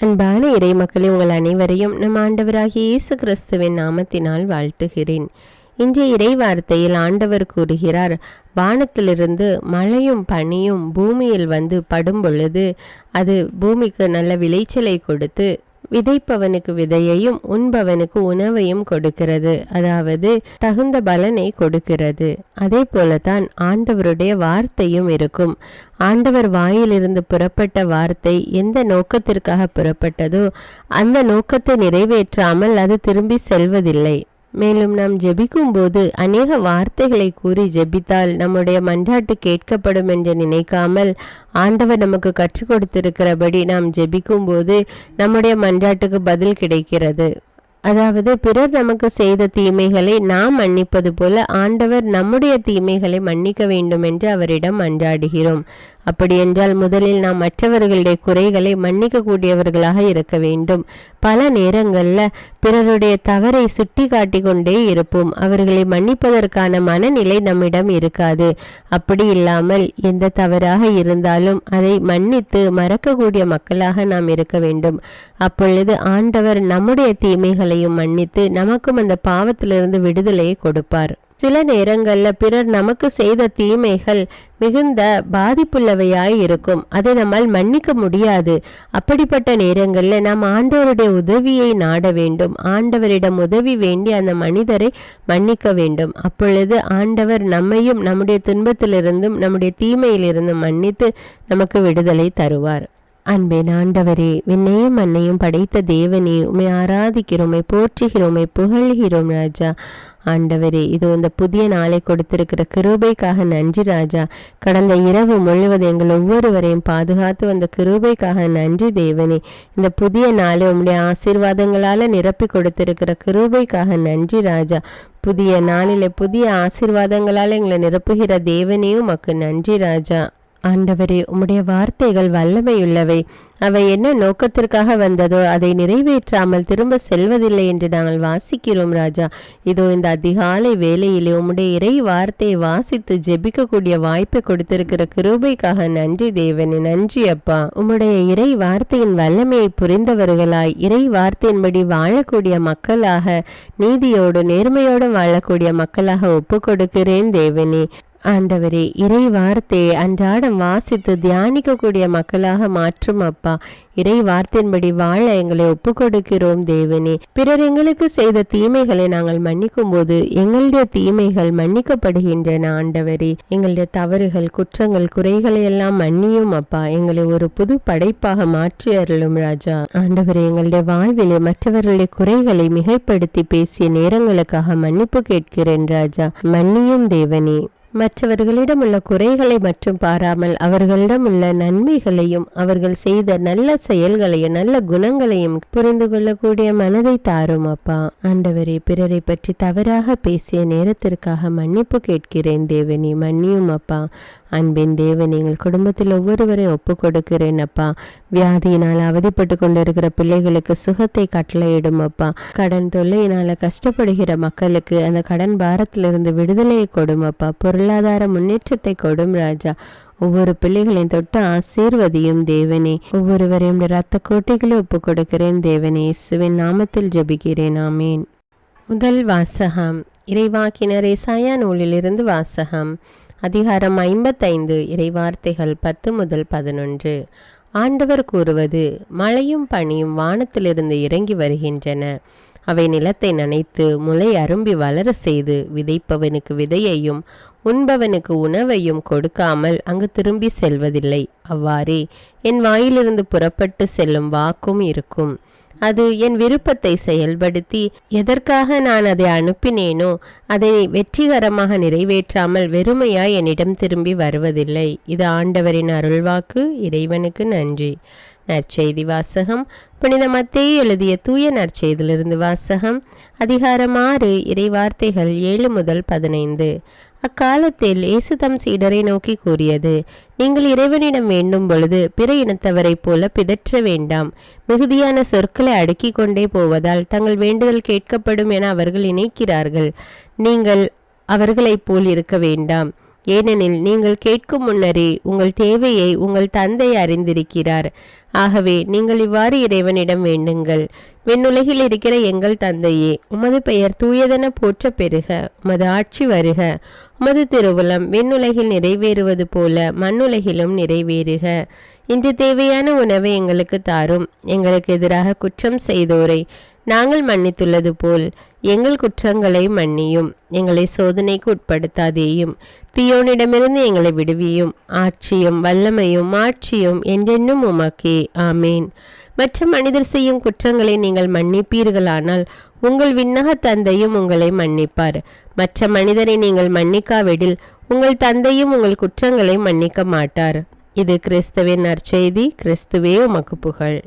அன்பான இறைமக்களே உங்கள் அனைவரையும் நம் ஆண்டவராகிய இயேசு கிறிஸ்துவின் நாமத்தினால் வாழ்த்துகிறேன். இன்றைய இறை வார்த்தையில் ஆண்டவர் கூறுகிறார் வானத்திலிருந்து மழையும் பனியும் பூமியில் வந்து படும் பொழுது அது பூமிக்கு நல்ல விளைச்சலை கொடுத்து விதைப்பவனுக்கு விதையையும் உண்பவனுக்கு உணவையும் கொடுக்கிறது. அதாவது தகுந்த பலனை கொடுக்கிறது. அதே போலதான் ஆண்டவருடைய வார்த்தையும் இருக்கும். ஆண்டவர் வாயிலிருந்து புறப்பட்ட வார்த்தை எந்த நோக்கத்திற்காக புறப்பட்டதோ அந்த நோக்கத்தை நிறைவேற்றாமல் அது திரும்பி செல்வதில்லை. மேலும் நாம் ஜெபிக்கும் போது அநேக வார்த்தைகளை கூறி ஜெபித்தால் நம்முடைய மன்றாட்டு கேட்கப்படும் என்று நினைக்காமல் ஆண்டவர் நமக்கு கற்றுக் கொடுத்திருக்கிறபடி நாம் ஜெபிக்கும் போது நம்முடைய மன்றாட்டுக்கு பதில் கிடைக்கிறது. அதாவது பிறர் நமக்கு செய்த தீமைகளை நாம் மன்னிப்பது போல ஆண்டவர் நம்முடைய தீமைகளை மன்னிக்க வேண்டும் என்று அவரிடம் மன்றாடுகிறோம். அப்படியென்றால் முதலில் நாம் மற்றவர்களுடைய குறைகளை மன்னிக்க கூடியவர்களாக இருக்க வேண்டும். பல நேரங்களில் பிறருடைய தவறை சுட்டி காட்டி கொண்டே இருப்போம். அவர்களை மன்னிப்பதற்கான மனநிலை நம்மிடம் இருக்காது. அப்படி இல்லாமல் எந்த தவறாக இருந்தாலும் அதை மன்னித்து மறக்கக்கூடிய மக்களாக நாம் இருக்க வேண்டும். அப்பொழுது ஆண்டவர் நம்முடைய தீமைகளையும் மன்னித்து நமக்கும் அந்த பாவத்திலிருந்து விடுதலையை கொடுப்பார். சில நேரங்களில் பிறர் நமக்கு செய்த தீமைகள் மிகுந்த பாதிப்புள்ளவையாய் இருக்கும். அதை நம்மால் மன்னிக்க முடியாது. அப்படிப்பட்ட நேரங்களில் நாம் ஆண்டவருடைய உதவியை நாட வேண்டும். ஆண்டவரிடம் உதவி வேண்டி அந்த மனிதரை மன்னிக்க வேண்டும். அப்பொழுது ஆண்டவர் நம்மையும் நம்முடைய துன்பத்திலிருந்தும் நம்முடைய தீமையிலிருந்தும் மன்னித்து நமக்கு விடுதலை தருவார். அன்பேன் ஆண்டவரே விண்ணையும் மண்ணையும் படைத்த தேவனே உமை ஆராதிக்கிறோமை போற்றுகிறோமை புகழ்கிறோம் ராஜா. ஆண்டவரே இது இந்த புதிய நாளை கொடுத்திருக்கிற கிருபைக்காக நன்றி ராஜா. கடந்த இரவு முழுவதும் எங்கள் ஒவ்வொருவரையும் பாதுகாத்து வந்த கிருபைக்காக நன்றி தேவனே. இந்த புதிய நாளை உம்முடைய ஆசீர்வாதங்களால் நிரப்பி கொடுத்திருக்கிற கிருபைக்காக நன்றி ராஜா. புதிய நாளில் புதிய ஆசீர்வாதங்களால் எங்களை நிரப்புகிற தேவனையும் உமக்கு நன்றி ராஜா. ஆண்டவரே உம்முடைய வார்த்தைகள் வல்லமையுள்ளவை. அவை என்ன நோக்கத்திற்காக வந்ததோ அதை நிறைவேற்றாமல் திரும்ப செல்வதில்லை என்று நாங்கள் வாசிக்கிறோம் ராஜா. இதோ இந்த அதிகாலை வேலையிலே உம்முடைய இறை வார்த்தையை வாசித்து ஜெபிக்கக்கூடிய வாய்ப்பை கொடுத்திருக்கிற கிருபைக்காக நன்றி தேவனே. நன்றி அப்பா. உம்முடைய இறை வார்த்தையின் வல்லமையை புரிந்தவர்களாய் இறை வார்த்தையின்படி வாழக்கூடிய மக்களாக நீதியோடு நேர்மையோடு வாழக்கூடிய மக்களாக ஒப்பு கொடுக்கிறேன் தேவனே. ஆண்டவரே இறை வார்த்தையை அன்றாடம் வாசித்து தியானிக்கக்கூடிய மக்களாக மாற்றும் அப்பா. இறை வார்த்தையின்படி வாழ எங்களை ஒப்பு கொடுக்கிறோம் தேவனே. பிறர் எங்களுக்கு செய்த தீமைகளை நாங்கள் மன்னிக்கும் போது எங்களுடைய தீமைகள் மன்னிக்கப்படுகின்றன ஆண்டவரே. எங்களுடைய தவறுகள் குற்றங்கள் குறைகளை எல்லாம் மன்னியும் அப்பா. எங்களை ஒரு புது படைப்பாக மாற்றி அருளும் ராஜா. ஆண்டவரே எங்களுடைய வாழ்விலே மற்றவர்களுடைய குறைகளை மிகைப்படுத்தி பேசிய நேரங்களுக்காக மன்னிப்பு கேட்கிறேன் ராஜா. மன்னியும் தேவனே. மற்றவர்களிடம் உள்ள குறைகளை மட்டும் பாராமல் அவர்களிடம் உள்ள நன்மைகளையும் அவர்கள் செய்த நல்ல செயல்களையும் நல்ல குணங்களையும் புரிந்து கொள்ளக்கூடிய மனதை தாரும் அப்பா. ஆண்டவரே பிறரை பற்றி தவறாக பேசிய நேரத்திற்காக மன்னிப்பு கேட்கிறேன் தேவனி. மன்னியும் அப்பா. அன்பின் தேவன் எங்கள் குடும்பத்தில் ஒவ்வொருவரையும் ஒப்பு கொடுக்கிறேன் அப்பா. வியாதியினால் அவதிப்பட்டு கொண்டிருக்கிற பிள்ளைகளுக்கு சுகத்தை கட்டளையிடும் அப்பா. கடன் தொல்லையினால் கஷ்டப்படுகிற மக்களுக்கு அந்த கடன் பாரத்திலிருந்து விடுதலையை கொடும் அப்பா. பொருளாதார முன்னேற்றத்தை கொடும் ராஜா. ஒவ்வொரு பிள்ளைகளையும் தொட்டு ஆசீர்வதியும் தேவனே. ஒவ்வொருவரையும் ரத்த கோட்டைகளை ஒப்பு கொடுக்கிறேன் தேவனே. இயேசுவின் நாமத்தில் ஜெபிக்கிறேன். ஆமேன். முதல் வாசகம். இறைவாக்கினர் ஏசாயா நூலிலிருந்து வாசகம். அதிகாரம் ஐம்பத்தைந்து. இறைவார்த்தைகள் பத்து முதல் பதினொன்று. ஆண்டவர் கூறுவது மழையும் பனியும் வானத்திலிருந்து இறங்கி வருகின்றன. அவை நிலத்தை நனைத்து முளை அரும்பி வளர செய்து விதைப்பவனுக்கு விதையையும் உண்பவனுக்கு உணவையும் கொடுக்காமல் அங்கு திரும்பி செல்வதில்லை. அவ்வாறே என் வாயிலிருந்து புறப்பட்டு செல்லும் வாக்கும் இருக்கும். அது என் விருப்பத்தை செயல்படுத்தி எதற்காக நான் அதை அனுப்பினேனோ அதை வெற்றிகரமாக நிறைவேற்றாமல் வெறுமையாய் என்னிடம் திரும்பி வருவதில்லை. இது ஆண்டவரின் அருள்வாக்கு. இறைவனுக்கு நன்றி. நற்செய்தி வாசகம். புனித மத்தேயு எழுதிய தூய நற்செய்தியிலிருந்து வாசகம். அதிகாரம் ஆறு இறைவார்த்தைகள் ஏழு முதல் பதினைந்து. அக்காலத்தில் இயேசு தம் சீடரை நோக்கி கூறியது நீங்கள் இறைவனிடம் வேண்டும் பொழுது பிற இனத்தவரைப் போல பிதற்ற வேண்டாம். மிகுதியான சொற்களை அடுக்கிக் கொண்டே போவதால் தங்கள் வேண்டுதல் கேட்கப்படும் என அவர்கள் நினைக்கிறார்கள். நீங்கள் அவர்களைப் போல் இருக்க வேண்டாம். ஏனெனில் நீங்கள் கேட்கும் முன்னரே உங்கள் தேவையை உங்கள் தந்தை அறிந்திருக்கிறார். ஆகவே நீங்கள் இவ்வாறு இறைவனிடம் வேண்டுங்கள். விண்ணுலகில் இருக்கிற எங்கள் தந்தையே உமது பெயர் தூயதென போற்ற பெறுக உமது ஆட்சி வருக உமது திருவுளம் விண்ணுலகில் நிறைவேறுவது போல மண்ணுலகிலும் நிறைவேறுக. இன்று தேவையான உணவை எங்களுக்கு தாரும் எங்களுக்கு எதிராக குற்றம் செய்தோரை நாங்கள் மன்னித்துள்ளது போல் எங்கள் குற்றங்களை மன்னியும் எங்களை சோதனைக்கு உட்படுத்தாதேயும் தீயோனிடமிருந்து எங்களை விடுவியும் ஆட்சியும் வல்லமையும் ஆட்சியும் என்றென்னும் உமக்கே ஆமேன். மற்ற மனிதர் செய்யும் குற்றங்களை நீங்கள் மன்னிப்பீர்களானால் உங்கள் விண்ணக தந்தையும் உங்களை மன்னிப்பார். மற்ற மனிதரை நீங்கள் மன்னிக்காவிடில் உங்கள் தந்தையும் உங்கள் குற்றங்களை மன்னிக்க மாட்டார். இது கிறிஸ்துவின் நற்செய்தி கிறிஸ்துவே உமக்கு புகழ்.